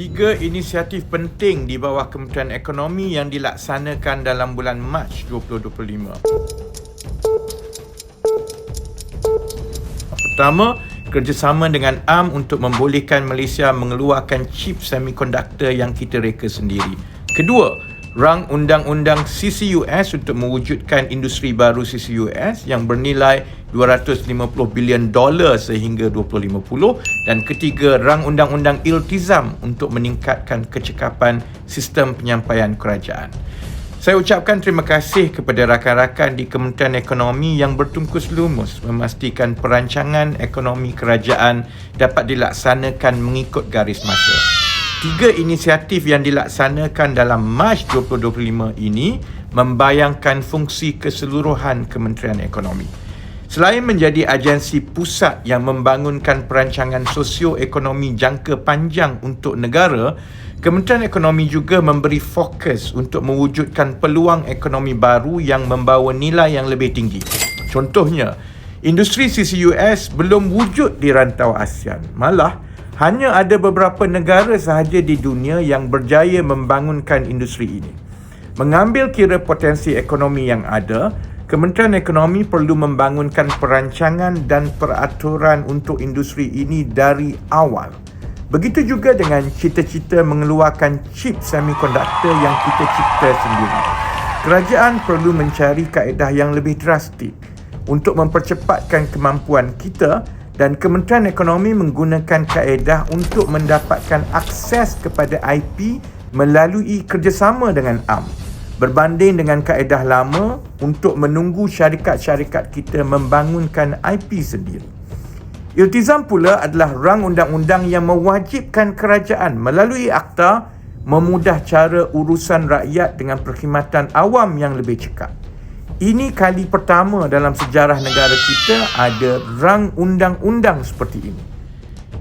tiga inisiatif penting di bawah Kementerian Ekonomi yang dilaksanakan dalam bulan Mac 2025. Pertama, kerjasama dengan AM untuk membolehkan Malaysia mengeluarkan chip semikonduktor yang kita reka sendiri. Kedua, rang undang-undang CCUS untuk mewujudkan industri baru CCUS yang bernilai 250 bilion dolar sehingga 2050 dan ketiga rang undang-undang Iltizam untuk meningkatkan kecekapan sistem penyampaian kerajaan. Saya ucapkan terima kasih kepada rakan-rakan di Kementerian Ekonomi yang bertungkus lumus memastikan perancangan ekonomi kerajaan dapat dilaksanakan mengikut garis masa. Tiga inisiatif yang dilaksanakan dalam Mac 2025 ini membayangkan fungsi keseluruhan Kementerian Ekonomi. Selain menjadi agensi pusat yang membangunkan perancangan sosio-ekonomi jangka panjang untuk negara, Kementerian Ekonomi juga memberi fokus untuk mewujudkan peluang ekonomi baru yang membawa nilai yang lebih tinggi. Contohnya, industri CCUS belum wujud di rantau ASEAN. Malah, hanya ada beberapa negara sahaja di dunia yang berjaya membangunkan industri ini. Mengambil kira potensi ekonomi yang ada, Kementerian Ekonomi perlu membangunkan perancangan dan peraturan untuk industri ini dari awal. Begitu juga dengan cita-cita mengeluarkan chip semikonduktor yang kita cipta sendiri. Kerajaan perlu mencari kaedah yang lebih drastik untuk mempercepatkan kemampuan kita dan Kementerian Ekonomi menggunakan kaedah untuk mendapatkan akses kepada IP melalui kerjasama dengan AM berbanding dengan kaedah lama untuk menunggu syarikat-syarikat kita membangunkan IP sendiri. Iltizam pula adalah rang undang-undang yang mewajibkan kerajaan melalui akta memudah cara urusan rakyat dengan perkhidmatan awam yang lebih cekap. Ini kali pertama dalam sejarah negara kita ada rang undang-undang seperti ini.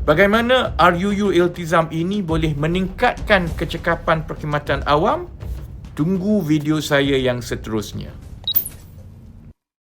Bagaimana RUU Iltizam ini boleh meningkatkan kecekapan perkhidmatan awam? Tunggu video saya yang seterusnya.